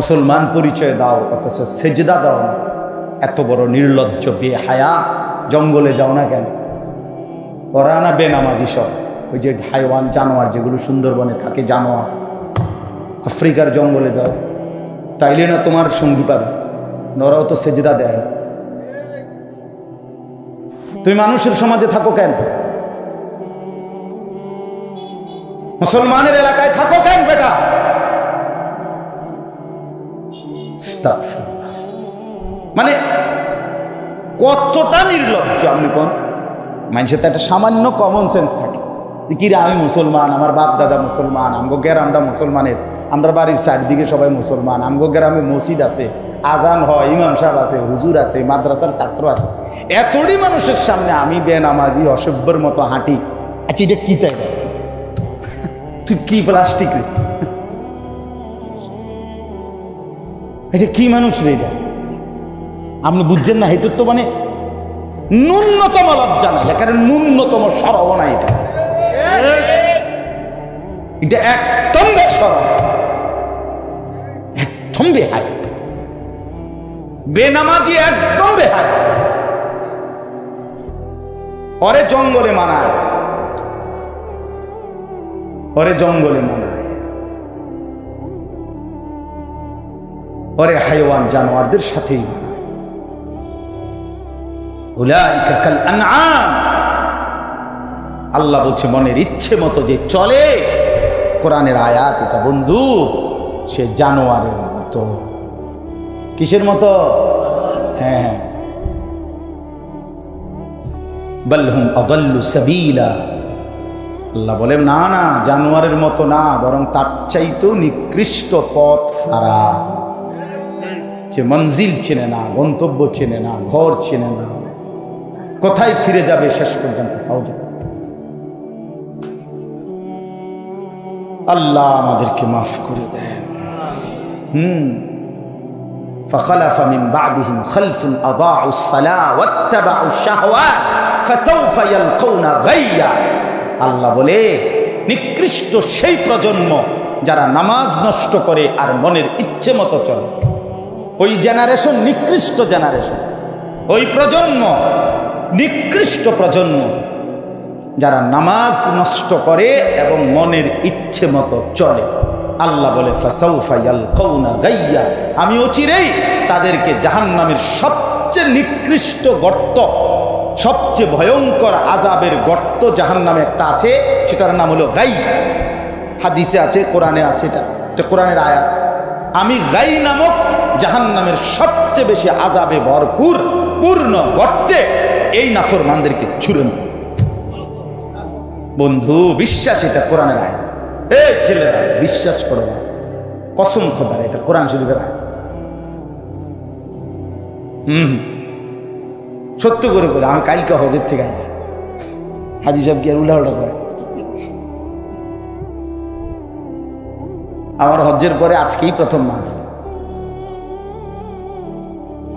মুসলমান পরিচয় দাও, অথচ সেজদা দাও না। এত বড় নির্লজ্জ বে হায়া জঙ্গলে যাও না কেন? ওরা না বেনামাজি সব, ওই যে হাইওয়ান, জানোয়ার যেগুলো সুন্দরবনে থাকে, জানোয়ার। আফ্রিকার জঙ্গলে যাও। তাইলে না তোমার সঙ্গী পাবে। নরাও তো সেজদা দেয় না। তুমি মানুষের সমাজে থাকো কেন? মুসলমানের এলাকায় থাকো কেন বেটা। মানে কতটা নির্লজ্জ আপনি কোন মানুষের তো একটা সামান্য কমন সেন্স থাকে। কিরে আমি মুসলমান, আমার বাপ দাদা মুসলমান, আমগো গ্রামটা মুসলমানের আমরা বাড়ির চারদিকে সবাই মুসলমান, আমগো গ্রামে মসজিদ আছে, আজান হয়, ইমাম সাহেব আছে, হুজুর আছে, মাদ্রাসার ছাত্র আছে। এতটি মানুষের সামনে আমি বেনামাজি, অসভ্যর মতো হাঁটি। আচ্ছা এটা কি তাই? তুই কি প্লাস্টিক রে? এটা কি মানুষ রে এটা? আপনি বুঝছেন না হেতুর তো মানে ন্যূনতম লজ্জা নাই কারণ ন্যূনতম সরব না এটা। এটা একদম বেসরব একদম বেহাই বেনামাজি একদম বেহাই পরে জঙ্গলে মানায়। পরে জঙ্গলে মানায়। পরে হাইওয়ান জানোয়ারদের সাথেই আল্লাহ বলছে, মনের ইচ্ছে মতো যে চলে, কোরআনের আয়াত, এটা বন্ধু, সে জানোয়ারের মতো। কিসের মতো? হ্যাঁ হ্যাঁ। অদল্লু সাবিলা। আল্লাহ বলে না না, জানোয়ারের মতো না, বরং তার চাইতেও নিকৃষ্ট পথ হারা যে মঞ্জিল চেনে না গন্তব্য চেনে না ঘর চেনে না কোথায় ফিরে যাবে শেষ পর্যন্ত তাও জানে না। আল্লাহ আমাদেরকে মাফ করে দেন হুম فخلف من بعدهم خلف أضاعوا الصلاة واتبعوا الشهوات فسوف يلقون غيا আল্লাহ বলে নিকৃষ্ট সেই প্রজন্ম যারা নামাজ নষ্ট করে আর মনের ইচ্ছে মতো চলে ওই জেনারেশন নিকৃষ্ট জেনারেশন ওই প্রজন্ম নিকৃষ্ট প্রজন্ম যারা নামাজ নষ্ট করে এবং মনের ইচ্ছে মতো চলে। আল্লাহ বলে গাইয়া। আমি অচিরেই তাদেরকে জাহান্নামের সবচেয়ে নিকৃষ্ট গর্ত, সবচেয়ে ভয়ঙ্কর আজাবের গর্ত জাহান্নামে একটা আছে, সেটার নাম হলো গাই। হাদিসে আছে, কোরআনে আছে এটা। এটা কোরআনের আয়াত। আমি গাই নামক জাহান্নামের সবচেয়ে বেশি আজাবে ভরপুর, পূর্ণ গর্তে এই নাফরমানদেরকে ছুড়ে নেব বন্ধু, বিশ্বাস এটা কোরআনের আয়াত। এ ছেলেরা, বিশ্বাস করো না। কসম খোদার এটা কোরআন শরীফের আয়াত। হুম সত্য করে করে আমি কালকে হজের থেকে আইছি। হাজি সাহেব কি আর উল্লাহটা করে? আমার হজ্জের পরে আজকেই প্রথম মাস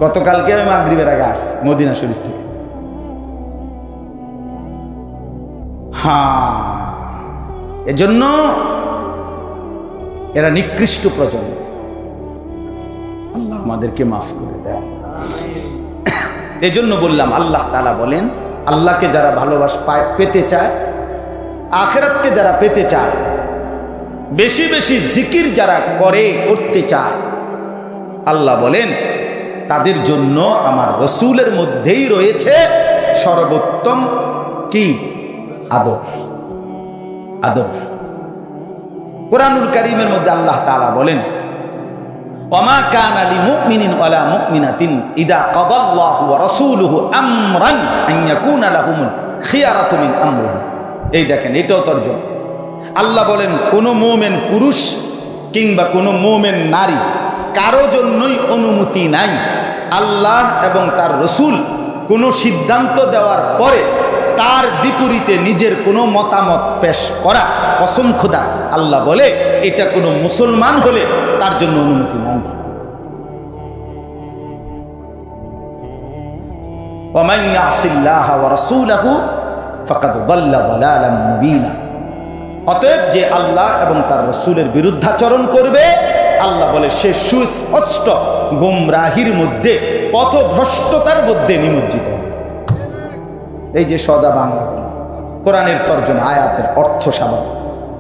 গতকালকে আমি মাগরিবের আগে আসছি, মদিনা শরীফ থেকে। হ্যাঁ এজন্য এরা নিকৃষ্ট প্রজন্ম। আল্লাহ আমাদেরকে মাফ করে দেয় এজন্য বললাম, আল্লাহ তালা বলেন, আল্লাহকে যারা ভালোবাস পায়, পেতে চায়, আখেরাতকে যারা পেতে চায়, বেশি বেশি জিকির যারা করে, করতে চায়, আল্লাহ বলেন তাদের জন্য আমার রসুলের মধ্যেই রয়েছে সর্বোত্তম কি? আদর্শ। আদর্শ। কোরআনুল করিমের মধ্যে আল্লাহ তাআলা বলেন আল্লাহ বলেন, কোনো মোমেন পুরুষ কিংবা কোনো মোমেন নারী কারও জন্যই অনুমতি নাই। আল্লাহ এবং তার রসুল কোনো সিদ্ধান্ত দেওয়ার পরে তার বিপরীতে নিজের কোনো মতামত পেশ করা কসম খোদা। আল্লাহ বলে, এটা কোনো মুসলমান হলে তার জন্য অনুমতি নাই। অতএব যে আল্লাহ এবং তার রসুলের বিরুদ্ধাচরণ করবে আল্লাহ বলে, সে সুস্পষ্ট গুমরাহির মধ্যে, পথভ্রষ্টতার মধ্যে নিমজ্জিত। এই যে সদা বাংলা, কোরআনের তর্জমা, আয়াতের অর্থ স্বাভাবিক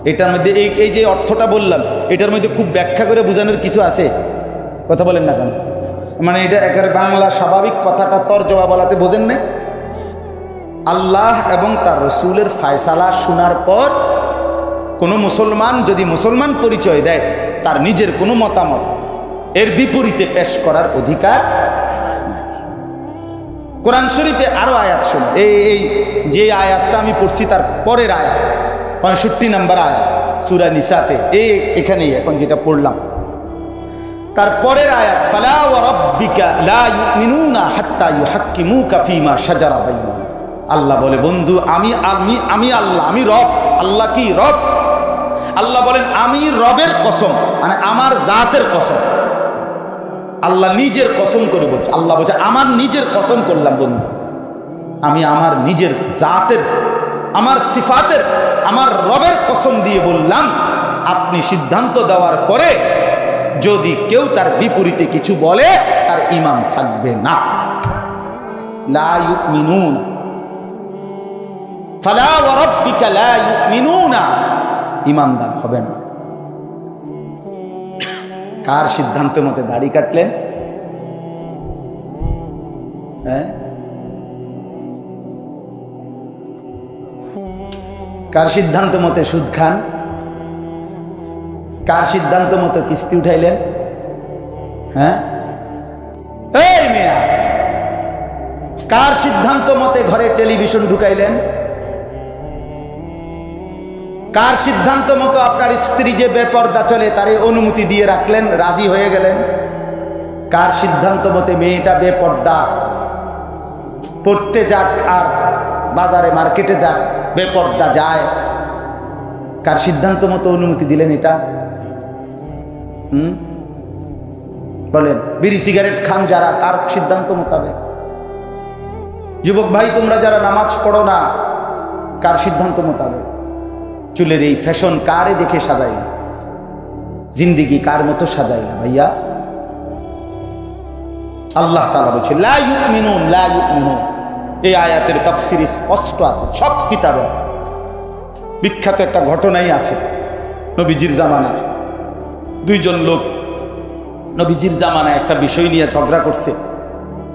এটার মধ্যে এই এই যে অর্থটা বললাম, এটার মধ্যে খুব ব্যাখ্যা করে বোঝানোর কিছু আছে? কথা বলেন না কেন? মানে এটা একের বাংলা স্বাভাবিক কথাটা তর্জমা বলাতে বোঝেন না? আল্লাহ এবং তার রসুলের ফায়সালা শোনার পর কোনো মুসলমান যদি মুসলমান পরিচয় দেয় তার নিজের কোনো মতামত এর বিপরীতে পেশ করার অধিকার কোরআন শরীফে আরও আয়াত শোনো এই এই যে আয়াতটা আমি পড়ছি তার পরের আয়াত, পঁয়ষট্টি নাম্বার আয়াত, সুরা নিসাতে। এই এখানেই এখন যেটা পড়লাম। তার পরের আয়াত, ফালা ওয়া রাব্বিকা লা আল্লাহ বলে, বন্ধু, আমি আমি আমি আল্লাহ, আমি রব। আল্লাহ কি রব? আল্লাহ বলেন, আমি রবের কসম মানে আমার জাতের কসম। আল্লাহ নিজের কসম করে বলছে, আল্লাহ বলছে, আমার নিজের কসম করলাম বন্ধু। আমি আমার নিজের জাতের, আমার সিফাতের, আমার রবের কসম দিয়ে বললাম, আপনি সিদ্ধান্ত দেওয়ার পরে যদি কেউ তার বিপরীতে কিছু বলে, তার ইমান থাকবে না। লা ইউমিনুনা। ফালা ওয়া রাব্বিকা লা ইউমিনুনা। ইমানদার হবে না। কার সিদ্ধান্ত মতে দাড়ি কাটলেন? হ্যাঁ? কার সিদ্ধান্ত মতে সুদ খান? কার সিদ্ধান্ত মতো কিস্তি উঠাইলেন? হ্যাঁ? এই মেয়া, কার সিদ্ধান্ত মতে ঘরে টেলিভিশন ঢুকাইলেন? কার সিদ্ধান্ত মতো আপনার স্ত্রী যে বেপর্দা চলে তারে অনুমতি দিয়ে রাখলেন? রাজি হয়ে গেলেন? কার সিদ্ধান্ত মতে মেয়েটা বেপর্দা? পড়তে যাক আর বাজারে মার্কেটে যাক, বেপর্দা যায়। কার সিদ্ধান্ত মতো অনুমতি দিলেন এটা? হুম? বলেন, বিড়ি সিগারেট খান যারা, কার সিদ্ধান্ত মোতাবেক? যুবক ভাই, তোমরা যারা নামাজ পড়ো না, কার সিদ্ধান্ত মোতাবেক? চুলের এই ফ্যাশন কারে দেখে সাজাই না? জিন্দিগি কার মতো সাজাই না ভাইয়া? আল্লাহ তালা বলছে এই আয়াতের তাফসির স্পষ্ট আছে, সব কিতাবে আছে। বিখ্যাত একটা ঘটনাই আছে নবীজির জামানার দুইজন লোক নবীজির জামানায় একটা বিষয় নিয়ে ঝগড়া করছে।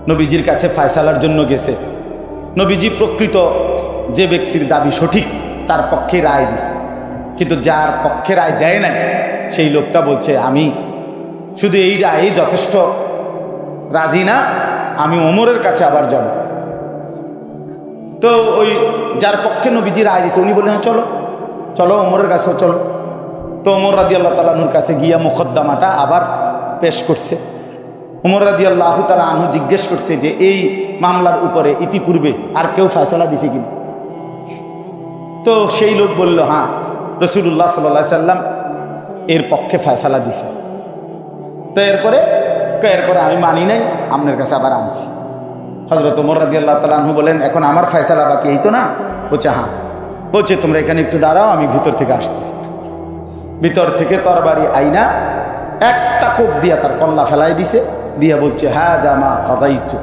নবীজির কাছে ফায়সালার জন্য গেছে। নবীজি প্রকৃত যে ব্যক্তির দাবি সঠিক তার পক্ষে রায় দিছে। কিন্তু যার পক্ষে রায় দেয় নাই, সেই লোকটা বলছে, আমি শুধু এই রায় যথেষ্ট। রাজি না, আমি ওমরের কাছে আবার যাব। তো ওই যার পক্ষে নবীজি রায় দিছে, উনি বললেন হ্যাঁ চলো চলো ওমরের কাছেও চলো। তো ওমর রাদি আল্লাহ তালাহুর কাছে গিয়া মোকদ্দমাটা আবার পেশ করছে। ওমর রাদি আল্লাহ তালা আনহু জিজ্ঞেস করছে যে, এই মামলার উপরে ইতিপূর্বে আর কেউ ফয়সলা দিছে কিনা? তো সেই লোক বলল হ্যাঁ রসুল্লাহ সাল্লা সাল্লাম এর পক্ষে ফয়সালা দিছে। তো এরপরে এরপরে আমি মানি নাই, আপনার কাছে আবার আনছি। হজরত ওমর রাদি আল্লাহ তালু বলেন, এখন আমার ফয়সালা বাকি এই তো না? বলছে হ্যাঁ। বলছে, তোমরা এখানে একটু দাঁড়াও, আমি ভিতর থেকে আসতেছি। ভিতর থেকে তরবারি আইনা একটা কোপ দিয়া তার কল্লা ফেলাই দিছে, দিয়া বলছে হ্যাঁ দামা কাদাইতু।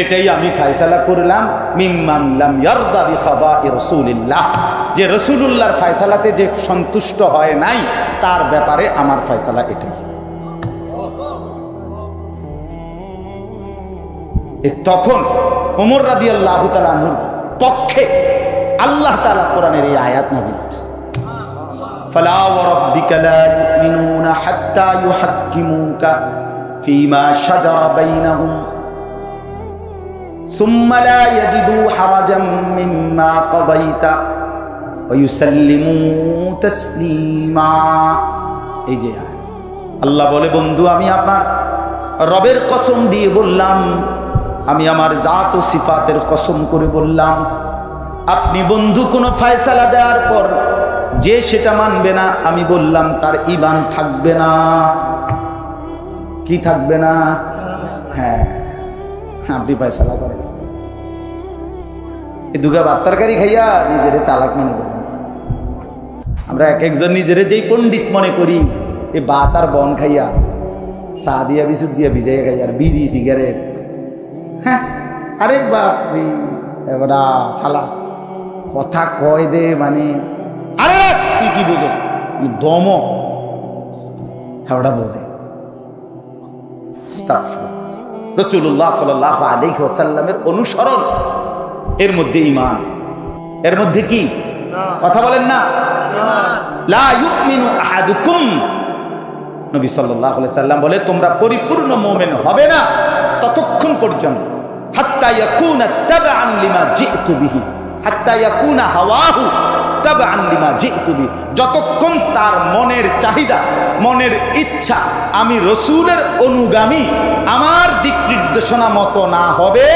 এটাই আমি ফায়সালা করলাম মিম্মান লাম ইয়ারদা বিখাদাই রাসূলিল্লাহ যে রসুলুল্লাহর ফায়সালাতে যে সন্তুষ্ট হয় নাই তার ব্যাপারে আমার ফায়সালা এটাই এ তখন ওমর রাদি আল্লাহ তালাহুর পক্ষে আল্লাহ তালা কোরআনের এই আয়াত নাজিল করছে فلا وربك لا يؤمنون حتى يحكموك فيما شجر بينهم ثم لا يجدوا حرجا مما قضيت ويسلموا تسليما এই যে আয়াত। আল্লাহ বলে বন্ধু আমি আপনার রবের কসম দিয়ে বললাম আমি আমার জাত ও সিফাতের কসম করে বললাম আপনি বন্ধু কোনো ফায়সালা দেওয়ার পর যে সেটা মানবে না আমি বললাম তার ইমান থাকবে না কি থাকবে না হ্যাঁ আপনি ফায়সালা করেন এই দুগা বাত্তারকারী খাইয়া নিজেরে চালাক মনে করেন আমরা এক একজন নিজেরে যেই পণ্ডিত মনে করি, এ বাত আর বন খাইয়া, চা দিয়া বিশুদ দিয়া ভিজাইয়া খাই আর বিড়ি, সিগারেট। হ্যাঁ আরে বাপ রে এবারা শালা, কথা কয় দে মানে। আরে তুই কি বুঝোস? ই দম হ্যাঁ ওটা বোঝে রসুল্লাহ সাল আলী ওসাল্লামের অনুসরণ। এর মধ্যে ইমান এর মধ্যে কি? কথা বলেন না। নবী সাল্লাম বলে, তোমরা পরিপূর্ণ মুমিন হবে না ততক্ষণ পর্যন্ত। হাত্তা ইয়াকুনা তাবআন লিমা জিতু বিহি। হাত্তা ইয়াকুনা হাওয়াহু। যতক্ষণ তার মনের চাহিদা, মনের ইচ্ছা আমি রসুলের অনুগামী, আমার দিক নির্দেশনা মতো না হবে,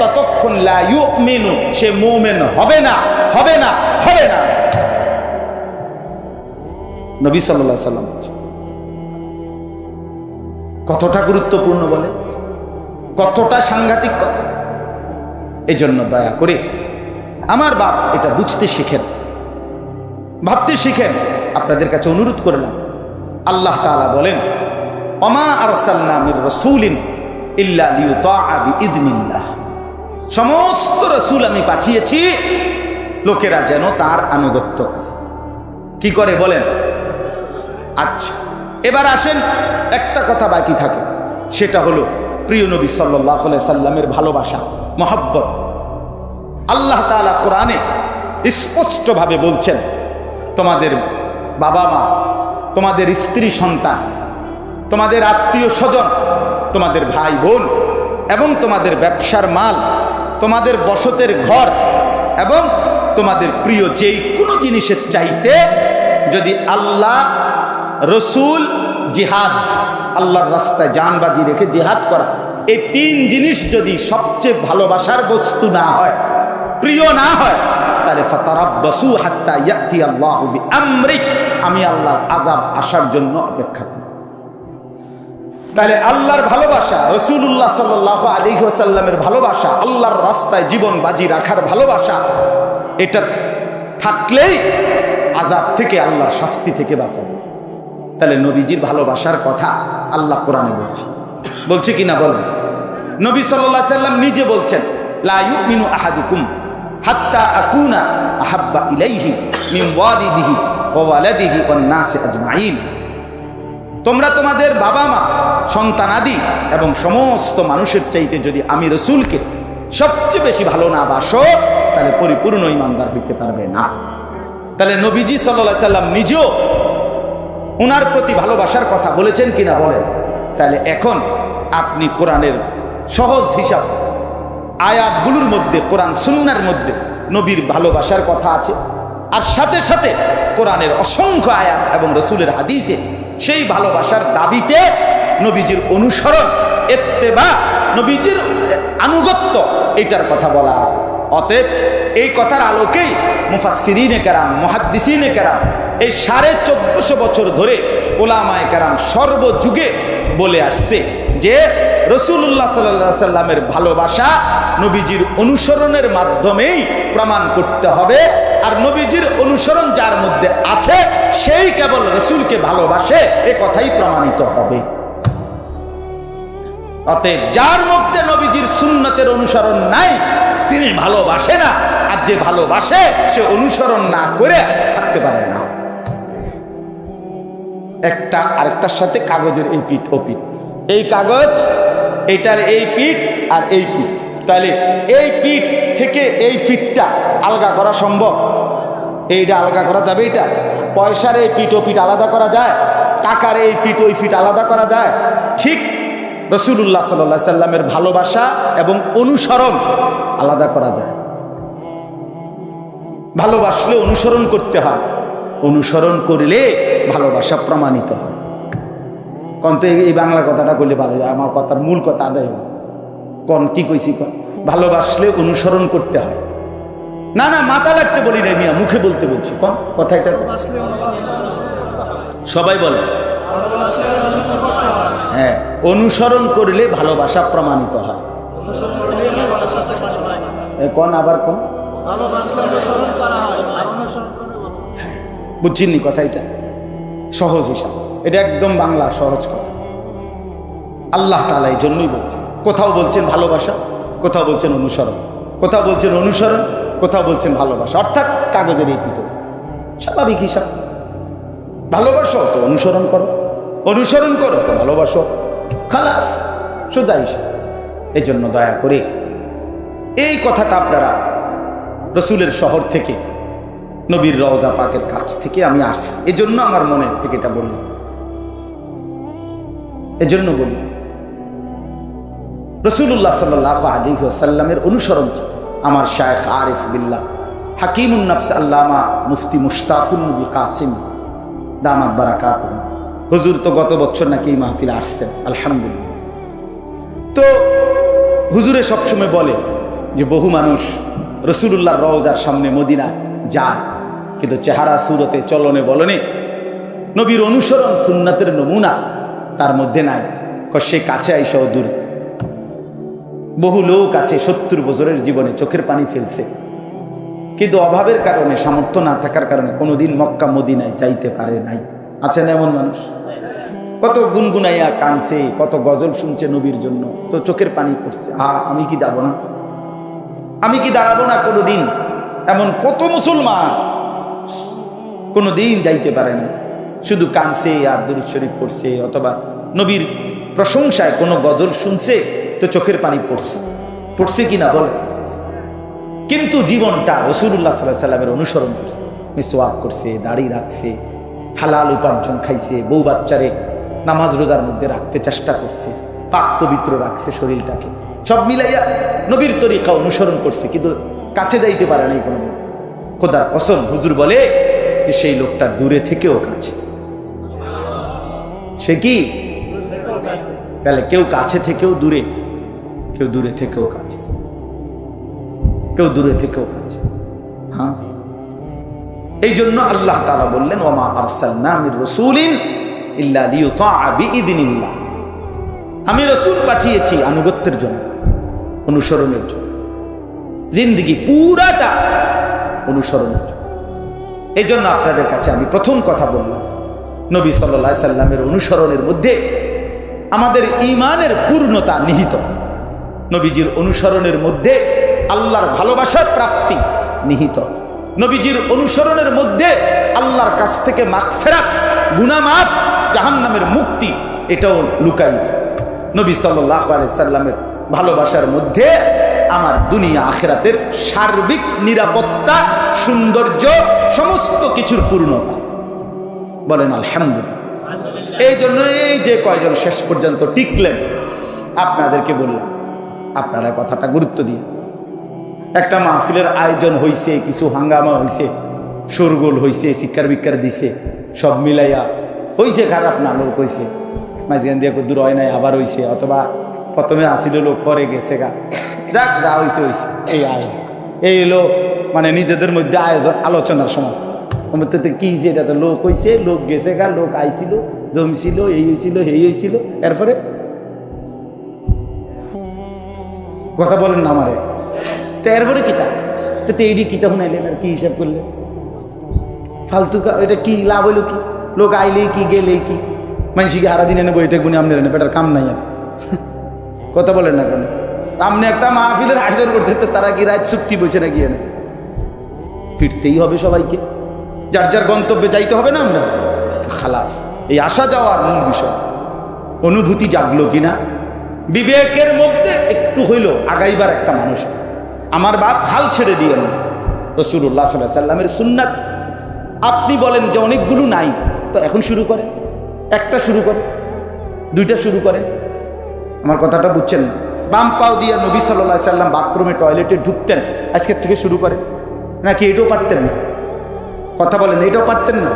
ততক্ষণ লা ইউমিনু, সে মুমিন হবে না হবে না হবে না। নবী আলাইহি সাল্লাম কতটা গুরুত্বপূর্ণ বলে? কতটা সাংঘাতিক কথা? এজন্য দয়া করে আমার বাপ এটা বুঝতে শিখেন। ভাবতে শিখেন, আপনাদের কাছে অনুরোধ করলাম। আল্লাহ তাআলা বলেন অমা আরসালনা মির রাসূলিন ইল্লা লিয়ুতাআ বিইذনিল্লাহ সমস্ত রসুল আমি পাঠিয়েছি, লোকেরা যেন তার আনুগত্য কি করে বলেন? আচ্ছা এবার আসেন, একটা কথা বাকি থাকে। সেটা হলো, প্রিয় নবী সাল্লাহ সাল্লামের ভালোবাসা, মহব্বত। আল্লাহ তাআলা কোরআনে স্পষ্টভাবে বলছেন তোমাদের বাবা মা, তোমাদের স্ত্রী সন্তান, তোমাদের আত্মীয় স্বজন, তোমাদের ভাই বোন এবং তোমাদের ব্যবসার মাল, তোমাদের বসতের ঘর এবং তোমাদের প্রিয় যেই কোনো জিনিসের চাইতে যদি আল্লাহ, রসুল, জিহাদ, আল্লাহর রাস্তায় জানবাজি রেখে জিহাদ করা, এই তিন জিনিস যদি সবচেয়ে ভালোবাসার বস্তু না হয়, প্রিয় না হয় তাহলে আমি আল্লাহর আযাব আসার জন্য অপেক্ষা করি। তাহলে আল্লাহর ভালোবাসা রসুল্লাহ ভালোবাসা, আল্লাহর রাস্তায় জীবন বাজি রাখার ভালোবাসা, এটা থাকলেই আজাব থেকে আল্লাহর শাস্তি থেকে বাঁচা যায়। তাহলে নবীজির ভালোবাসার কথা আল্লাহ কোরআনে বলছে। বলছে কিনা বলেন? নবী সাল্লাম নিজে বলছেন, লা ইউমিনু আহাদুকুম। হাত্তা আকুনা আহাব্বা ইলাইহি মিন ওয়ালিদিহি ওয়া ওয়ালাদিহি ওয়ান নাসি আজমাইন। তোমরা তোমাদের বাবা মা সন্তানাদি এবং সমস্ত মানুষের চাইতে যদি আমি রসুলকে সবচেয়ে বেশি ভালো না বাসো, তাহলে পরিপূর্ণ ইমানদার হইতে পারবে না। তাহলে নবীজি সাল্লা সাল্লাম নিজেও ওনার প্রতি ভালোবাসার কথা বলেছেন কিনা বলেন? তাহলে এখন আপনি কোরআনের সহজ হিসাব আয়াতগুলোর মধ্যে, কোরআন সুন্নার মধ্যে নবীর ভালোবাসার কথা আছে। আর সাথে সাথে কোরআনের অসংখ্য আয়াত এবং রসুলের হাদিসে সেই ভালোবাসার দাবিতে নবীজির অনুসরণ, এত্তেবা, নবীজির আনুগত্য, এটার কথা বলা আছে। অতএব এই কথার আলোকেই মুফাসিরিনে কেরাম, মহাদ্দিসিনে কেরাম এই সাড়ে চোদ্দশো বছর ধরে ওলামায় কেরাম সর্বযুগে বলে আসছে যে রসুল্লাহ সাল্লা সাল্লামের ভালোবাসা নবীজির অনুসরণের মাধ্যমেই প্রমাণ করতে হবে। আর নবীজির অনুসরণ যার মধ্যে আছে, সেই কেবল রসুলকে ভালোবাসে, এ কথাই প্রমাণিত হবে। অতএব যার মধ্যে নবীজির সুন্নতের অনুসরণ নাই, তিনি ভালোবাসে না। আর যে ভালোবাসে, সে অনুসরণ না করে থাকতে পারে না। একটা আরেকটার সাথে কাগজের এই পিঠ, ও পিঠ। এই কাগজ এইটার এই পিঠ আর এই পিঠ। তাহলে এই পিঠ থেকে এই ফিটটা আলগা করা সম্ভব। এইটা আলগা করা যাবে এটা? পয়সার এই পিঠ, ও পিঠ আলাদা করা যায়? টাকার এই ফিট, ওই ফিট আলাদা করা যায়? ঠিক রসুল্লাহ সাল্লা সাল্লামের ভালোবাসা এবং অনুসরণ আলাদা করা যায়। ভালোবাসলে অনুসরণ করতে হয়। অনুসরণ করলে ভালোবাসা প্রমাণিত হয়। কন্ত এই বাংলা কথাটা করলে ভালো যায় আমার কথার মূল কথা আদায় কন কি কইছি কন? ভালোবাসলে অনুসরণ করতে হয়। না না মাথা লাগতে বলি না মিয়া মুখে বলতে বলছি। কন কথা এটা সবাই বলে। হ্যাঁ। অনুসরণ করলে ভালোবাসা প্রমাণিত হয়। কন আবার কন? হয় বুঝছেননি কথা এটা? সহজ হিসাব। এটা একদম বাংলা, সহজ কথা। আল্লাহ তালা এই জন্যই বলছেন, কোথাও বলছেন ভালোবাসা, কোথাও বলছেন অনুসরণ, কোথাও বলছেন অনুসরণ, কোথাও বলছেন ভালোবাসা। অর্থাৎ কাগজের এই পিটো স্বাভাবিক হিসাব। ভালোবাসো তো অনুসরণ করো অনুসরণ করো তো ভালোবাসো। খালাস, সোজা হিসাব। এই জন্য দয়া করে এই কথাটা আপনারা রসুলের শহর থেকে, নবীর রওজা পাকের কাছ থেকে আমি আসছি। এজন্য আমার মনের থেকে এটা বললাম। এজন্য বললাম রসুল্লাহ সাল্লাহ আলী সাল্লামের অনুসরণ আমার শায়েখ আরিফ বিল্লাহ হাকিমুন্নফস আল্লামা মুফতি মুশতাকুল নবী কাসিম, দামাত বারাকাত। হুজুর তো গত বছর নাকি এই মাহফিলে আসছেন, আলহামদুলিল্লাহ। তো হুজুরে সবসময় বলে যে বহু মানুষ রসুলুল্লাহর রওজার সামনে মদিনা যায়, কিন্তু চেহারা, সুরতে, চলনে, বলনে নবীর অনুসরণ সুন্নাতের নমুনা তার মধ্যে নাই। সে কাছে আইসাও দূরে বহু লোক আছে, সত্তর বছরের জীবনে চোখের পানি ফেলছে। কিন্তু অভাবের কারণে, সামর্থ্য না থাকার কারণে কোনোদিন মক্কা, মদিনায় যাইতে পারে নাই। আছেন এমন মানুষ? কত গুনগুনাইয়া কানছে, কত গজল শুনছে নবীর জন্য। তো চোখের পানি পড়ছে। আ, আমি কি যাব না? আমি কি দাঁড়াবো না কোনোদিন? এমন কত মুসলমান কোনো দিন যাইতে পারে না শুধু কানছে আর দুরুদ শরীফ পড়ছে, অথবা নবীর প্রশংসায় কোনো গজল শুনছে, তো চোখের পানি পড়ছে। পড়ছে কি না বল। কিন্তু জীবনটা রসুল্লাহ সাল্লাহ সাল্লামের অনুসরণ করছে। মিসওয়াক করছে, দাড়ি রাখছে, হালাল উপার্জন খাইছে, বউ বাচ্চারে নামাজ রোজার মধ্যে রাখতে চেষ্টা করছে, পাক পবিত্র রাখছে শরীরটাকে। সব মিলাইয়া নবীর তরিকা অনুসরণ করছে, কিন্তু কাছে যাইতে পারে নাই কোনোদিন। খোদার কসম, হুজুর বলে যে সেই লোকটা দূরে থেকেও কাছে। সে কি? তাহলে কেউ কাছে থেকেও দূরে, কেউ দূরে থেকেও কাছে। কেউ দূরে থেকেও কাছে। হ্যাঁ? এই জন্য আল্লাহ তালা বললেন ওমা আরসালনা মির রসুলিন ইল্লা আমি রসুল পাঠিয়েছি আনুগত্যের জন্য, অনুসরণের জন্য। জিন্দগি পুরাটা অনুসরণের জন্য। এই জন্য আপনাদের কাছে আমি প্রথম কথা বললাম। নবী সাল্লাহ সাল্লামের অনুসরণের মধ্যে আমাদের ইমানের পূর্ণতা নিহিত। নবীজির অনুসরণের মধ্যে আল্লাহর ভালোবাসার প্রাপ্তি নিহিত। নবীজির অনুসরণের মধ্যে আল্লাহর কাছ থেকে মাগফেরাত, গুনামাফ, জাহান্নামের মুক্তি, এটাও লুকায়িত। নবী সাল্লাহ সাল্লামের ভালোবাসার মধ্যে আমার দুনিয়া আখেরাতের সার্বিক নিরাপত্তা, সৌন্দর্য, সমস্ত কিছুর পূর্ণতা। বলেন, আলহামদুলিল্লাহ। এই জন্য এই যে কয়জন শেষ পর্যন্ত টিকলেন, আপনাদেরকে বললাম, আপনারা কথাটা গুরুত্ব দিয়ে। একটা মাহফিলের আয়োজন হইছে, কিছু হাঙ্গামা হইছে, শোরগোল হইছে, শিক্ষার বিক্ষার দিছে, সব মিলাইয়া হইছে, খারাপ না, লোক হইছে। মাঝখান দিয়ে দূর হয় নাই, আবার হইছে, অথবা প্রথমে আসিল লোক, পরে গেছে গা। যাক, যা হইছে হইছে। এই আয়োজন। এই হলো মানে নিজেদের মধ্যে আয়োজন, আলোচনার সময়। কি যে এটা তো লোক হইছে, লোক গেছে গা, লোক আইছিল। জমছিল এই হয়েছিল এই হয়েছিল এরপরে? কথা বলেন না আমারে। তো এরপরে কিতা? তো এইডি কিতা শুনাইলেন আর কি হিসাব করলেন? ফালতু এটা কি লাভ হইল কি? লোক আইলেই কি, গেলেই কি? মানুষকে হারা দিন এনে বই থাকব আপনি এনে বেটার কাম নাই কথা বলেন না কেন? আপনি একটা মাহফিলের আয়োজন করছে, তো তারা কি রাত চুক্তি বসে নাকি এনে? ফিরতেই হবে সবাইকে। যার যার গন্তব্যে যাইতে হবে না আমরা খালাস। এই আসা যাওয়ার মূল বিষয়। অনুভূতি জাগলো কিনা? বিবেকের মধ্যে একটু হইল আগাইবার একটা মানুষ। আমার বাপ হাল ছেড়ে দিয়েন। রসুল্লাহ সাল্লাহ সাল্লামের সুন্নাত। আপনি বলেন যে অনেকগুলো নাই, তো এখন শুরু করে। একটা শুরু করে। দুইটা শুরু করে। আমার কথাটা বুঝছেন না। বাম পাও দিয়ে নবী সাল্লাহ সাল্লাম বাথরুমে, টয়লেটে ঢুকতেন, আজকের থেকে শুরু করে। নাকি এটাও পারতেন না? কথা বলেন, এটাও পারতেন না?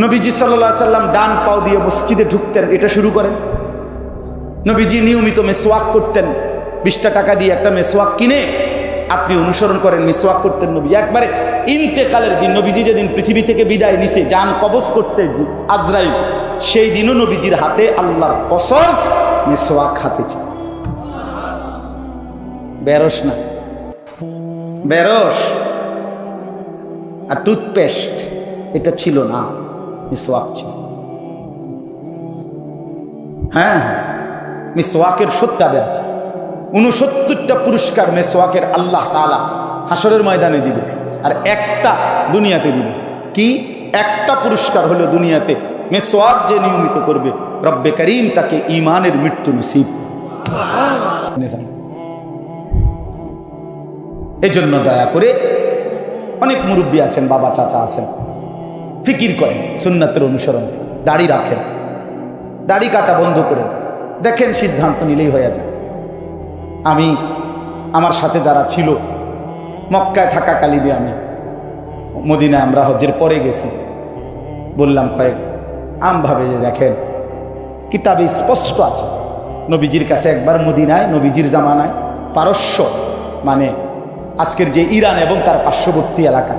নবীজি সাল্লাহ সাল্লাম ডান পাও দিয়ে মসজিদে ঢুকতেন, এটা শুরু করেন। নবীজি নিয়মিত মেসোয়াক করতেন, বিশটা টাকা দিয়ে একটা মেসোয়াক কিনে আপনি অনুসরণ করেন মেসোয়াক করতেন নবী। একবারে ইন্তেকালের দিন, নবীজি যেদিন পৃথিবী থেকে বিদায় নিছে, যান কবজ করছে আজরাইল, সেই দিনও নবীজির হাতে আল্লাহর কসম মেসোয়াক হাতে ছিল। বেরস না। বেরস। আর টুথপেস্ট, এটা ছিল না। মিসওয়াক ছিল হ্যাঁ হ্যাঁ মিসওয়াকের সত্যাবে আছে। উনসত্তরটা পুরস্কার মেসওয়াকের আল্লাহ তালা হাসরের ময়দানে দিবে আর একটা দুনিয়াতে দিবে। কি? একটা পুরস্কার হলো দুনিয়াতে। মেসওয়াক যে নিয়মিত করবে রব্বে করিম তাকে ইমানের মৃত্যু নসিব। এজন্য দয়া করে অনেক মুরব্বী আছেন বাবা চাচা আছেন। ফিকির করেন সুন্নাতের অনুসরণ। দাড়ি রাখেন। দাড়ি কাটা বন্ধ করে দেখেন সিদ্ধান্ত নিলেই হয়ে যায়। আমি, আমার সাথে যারা ছিল, মক্কায় থাকা থাকাকালীনে আমি, মদিনায় আমরা হজের পরে গেছি। বললাম, কয়েক আমভাবে যে দেখেন, কিতাবে স্পষ্ট আছে। নবীজির কাছে একবার মদিনায়, নবীজির জামানায়, পারস্য মানে আজকের যে ইরান এবং তার পার্শ্ববর্তী এলাকা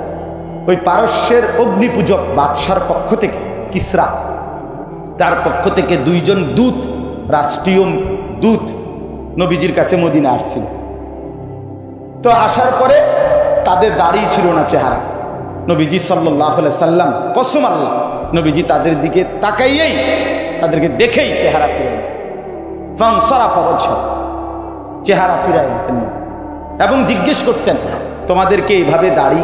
ওই পারস্যের অগ্নিপূজক বাদশার পক্ষ থেকে, কিসরা। তার পক্ষ থেকে দুইজন দূত রাষ্ট্রীয় দূত, নবীজির কাছে মদিনা আসছিল। তো আসার পরে তাদের দাড়ি ছিল না চেহারা। নবীজি সাল্লাহ সাল্লাম, কসম আল্লাহ, নবীজি তাদের দিকে তাকাইয়েই তাদেরকে দেখেই চেহারা ফিরে ফাংসারাফা বলছেন চেহারা ফিরে গেছেন এবং জিজ্ঞেস করছেন, তোমাদেরকে এইভাবে দাড়ি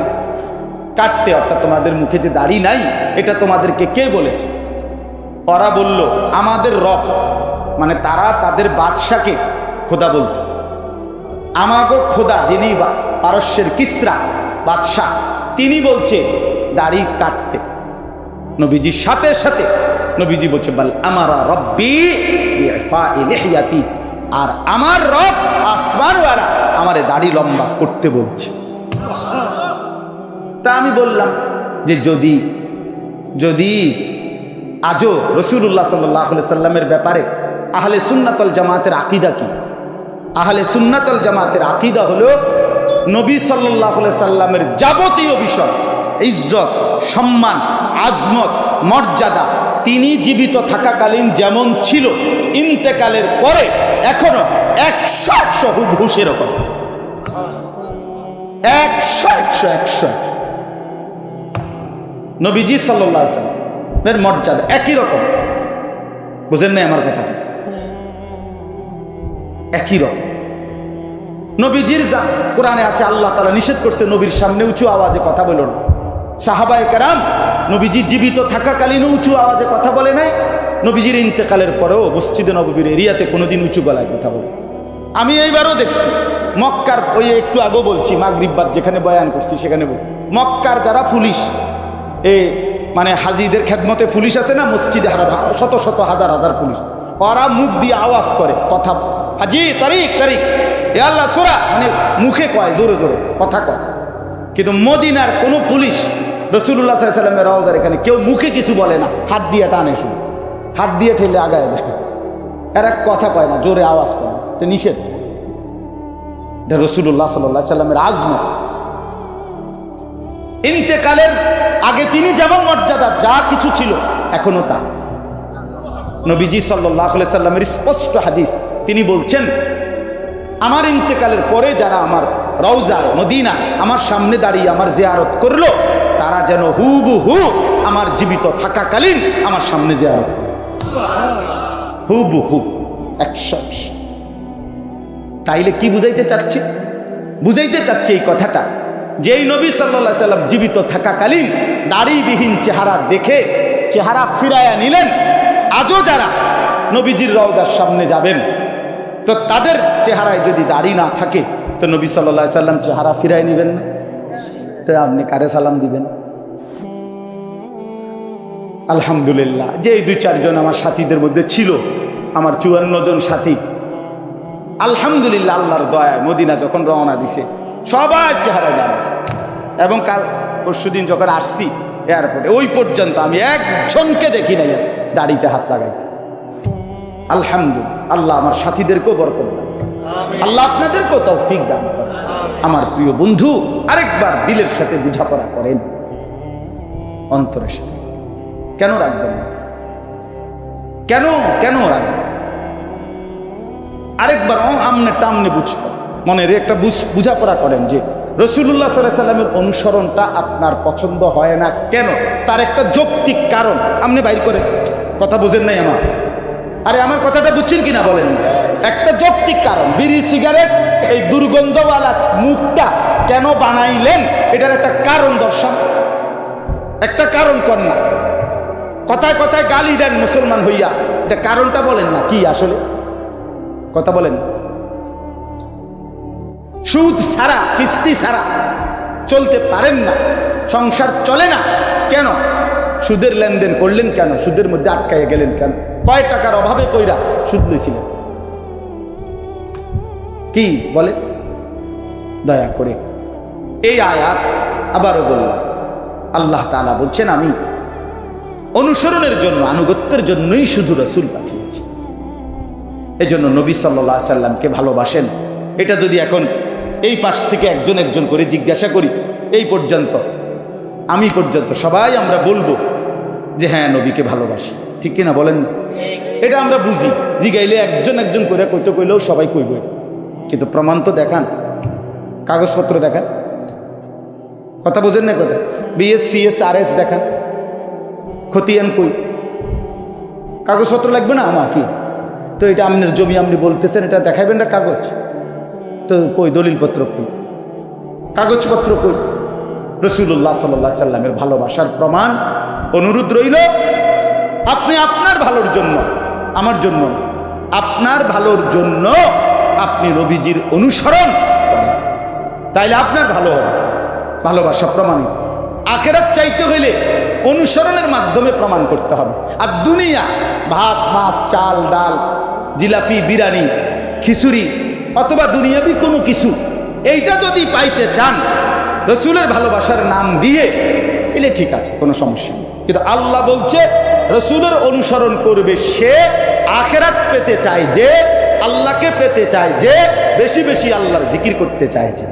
কাটতে, অর্থাৎ তোমাদের মুখে যে দাড়ি নাই, এটা তোমাদেরকে কে বলেছে? ওরা বলল, আমাদের রব। মানে তারা তাদের বাদশাকে খোদা বলতো। আমাগো খোদা, যিনি পারস্যের কিসরা বাদশাহ, তিনি বলছে, দাড়ি কাটতে। নবীজির সাথে সাথে নবীজি বলছে, বল আমার রব্বি আর আমার রব, আসমানওয়ালা, আমারে দাড়ি লম্বা করতে বলছে। তা আমি বললাম যে যদি যদি আজও রসুল্লাহ সাল্লাহ সাল্লামের ব্যাপারে আহলে সুন্নাতল জামাতের আকিদা কি? আহলে সুন্নাতল জামাতের আকিদা হলো নবী সাল্লাহ সাল্লামের যাবতীয় বিষয়, ইজ্জত, সম্মান, আজমত, মর্যাদা, তিনি জীবিত থাকাকালীন যেমন ছিল, ইন্তেকালের পরে এখনও একশো একশো হুবহু সেরকম। একশো একশো একশো একশো। নবীজি সাল্লাহ সাল্লামের মর্যাদা একই রকম। বুঝেন নাই আমার কথাটা? একই রকম। নবীজির যা কোরআনে আছে, আল্লাহ তালা নিষেধ করছে, নবীর সামনে উঁচু আওয়াজে কথা বলো না। সাহাবায় কারাম, নবীজি জীবিত থাকাকালীন উঁচু আওয়াজে কথা বলে নাই। নবীজির ইন্তেকালের পরেও মসজিদে নবীর এরিয়াতে কোনোদিন উঁচু গলায় কথা বলে আমি এইবারও দেখছি, মক্কার ওই একটু আগেও বলছি মাগরিববাদ যেখানে বয়ান করছি সেখানে মক্কার যারা পুলিশ এ মানে হাজিদের খেদমতে পুলিশ আছে না মসজিদে হারা শত শত হাজার হাজার পুলিশ। ওরা মুখ দিয়ে আওয়াজ করে, কথা হাজি, তারিখ তারিখ। এ আল্লাহ, সোরা। মানে মুখে কয়, জোরে জোরে, কথা কয়। কিন্তু মদিনার কোনো পুলিশ রসুল্লাহ সাল্লামের রওজার এখানে কেউ মুখে কিছু বলে না। হাত দিয়ে টানে শুধু। হাত দিয়ে ঠেলে আগায় দেয়। এরা কথা কয় না, জোরে আওয়াজ করে। এটা নিষেধ। রসুল্লাহ সাল্লাহ সাল্লামের আজমত। ইন্তেকালের আগে তিনি যেমন মর্যাদা যা কিছু ছিল এখনও তা। নবীজি সাল্লাহ সাল্লামের স্পষ্ট হাদিস তিনি বলছেন আমার ইন্তেকালের পরে যারা আমার রওজায় মদিনা আমার সামনে দাঁড়িয়ে আমার জিয়ারত করল তারা যেন হুবু হু আমার জীবিত থাকাকালীন আমার সামনে জিয়ারত। হুবু হু একশো একশো। তাইলে কি বুঝাইতে চাচ্ছি? বুঝাইতে চাচ্ছি এই কথাটা যেই নবী সাল্লাহ সাল্লাম জীবিত থাকাকালীন দাড়িবিহীন চেহারা দেখে চেহারা ফিরায়া নিলেন, আজও যারা নবীজির রওজার সামনে যাবেন, তো তাদের চেহারায় যদি দাড়ি না থাকে, তো নবী সাল্লাহ সাল্লাম চেহারা ফিরায় নেবেন না? তো আপনি কারে সালাম দিবেন? আলহামদুলিল্লাহ যে এই দুই চারজন আমার সাথীদের মধ্যে ছিল, আমার চুয়ান্ন জন সাথী, আলহামদুলিল্লাহ আল্লাহর দয়া মদিনা যখন রওনা দিছে সবার চেহারা দাঁড়িয়েছে এবং কাল পরশু দিন যখন আসছি এয়ারপোর্টে ওই পর্যন্ত আমি একজনকে দেখি নাই দাড়িতে হাত লাগাইতে। আলহামদুলিল্লাহ আল্লাহ আমার সাথীদেরকেও বরকত দান। আল্লাহ আপনাদেরকেও তৌফিক দান করেন। আমার প্রিয় বন্ধু আরেকবার দিলের সাথে বোঝাপড়া করেন। অন্তরের সাথে। কেন রাখবেন কেন কেন রাখবেন আরেকবার ও আমনে টামনে বুঝবেন মনের একটা বুঝ- বোঝাপড়া করেন যে রসুল্লাহ সাল্লাহ সাল্লামের অনুসরণটা আপনার পছন্দ হয় না কেন? তার একটা যৌক্তিক কারণ। আপনি বাইর করেন কথা বোঝেন নাই আমার? আরে আমার কথাটা বুঝছেন কিনা বলেন? একটা যৌক্তিক কারণ। বিড়ি, সিগারেট, এই দুর্গন্ধওয়ালা মুখটা কেন বানাইলেন? এটার একটা কারণ দর্শন। একটা কারণ কর না কথায় কথায় গালি দেন মুসলমান হইয়া। এটা কারণটা বলেন না কি আসলে? কথা বলেন। সুদ ছাড়া, কিস্তি ছাড়া চলতে পারেন না, সংসার চলে না। কেন? সুদের লেনদেন করলেন কেন? সুদের মধ্যে আটকাইয়া গেলেন কেন? কয় টাকার অভাবে কইরা সুদ লইছিলেন? কি বলে? দয়া করে। এই আয়াত আবারও বললাম, আল্লাহ তাআলা বলছেন, আমি অনুসরণের জন্য, আনুগত্যের জন্যই শুধু রসুল পাঠিয়েছি। এজন্য নবী সাল্লাহ সাল্লামকে ভালোবাসেন। এটা যদি এখন এই পাশ থেকে একজন একজন করে জিজ্ঞাসা করি, এই পর্যন্ত? আমি পর্যন্ত। সবাই আমরা বলব যে হ্যাঁ নবীকে ভালোবাসি। ঠিক কিনা বলেন? এটা আমরা বুঝি। জিগাইলে একজন একজন করে কইতে কইলেও সবাই কইব কিন্তু প্রমাণ তো দেখান। কাগজপত্র দেখান। কথা বোঝেন না কথা? বিএস, সিএস আর এস দেখান। খতিয়ান কই? কাগজপত্র লাগবে না? আমার কি তো এটা আপনার জমি আপনি বলতেছেন, এটা দেখাবেন না কাগজ? তো কই, দলিলপত্র কই? কাগজপত্র কই? রসুল্লাহ সাল্লাহ সাল্লামের ভালোবাসার প্রমাণ অনুরোধ রইল, আপনি আপনার ভালোর জন্য, আমার জন্য আপনার ভালোর জন্য আপনি রবিজির অনুসরণ করেন। তাইলে আপনার ভালো হবে, ভালোবাসা প্রমাণিত। আখেরাত চাইতে হইলে অনুসরণের মাধ্যমে প্রমাণ করতে হবে। আর দুনিয়া, ভাত, মাছ, চাল, ডাল, জিলাপি, বিরিয়ানি, খিচুড়ি অথবা দুনিয়াবি কোনো কিছু। এইটা যদি পাইতে চান, রসুলের ভালোবাসার নাম দিয়ে তাহলে ঠিক আছে, কোনো সমস্যা নেই। কিন্তু আল্লাহ বলছে, রসুলের অনুসরণ করবে সে, আখেরাত পেতে চায় যে, আল্লাহকে পেতে চায় যে, বেশি বেশি আল্লাহর জিকির করতে চায় যে।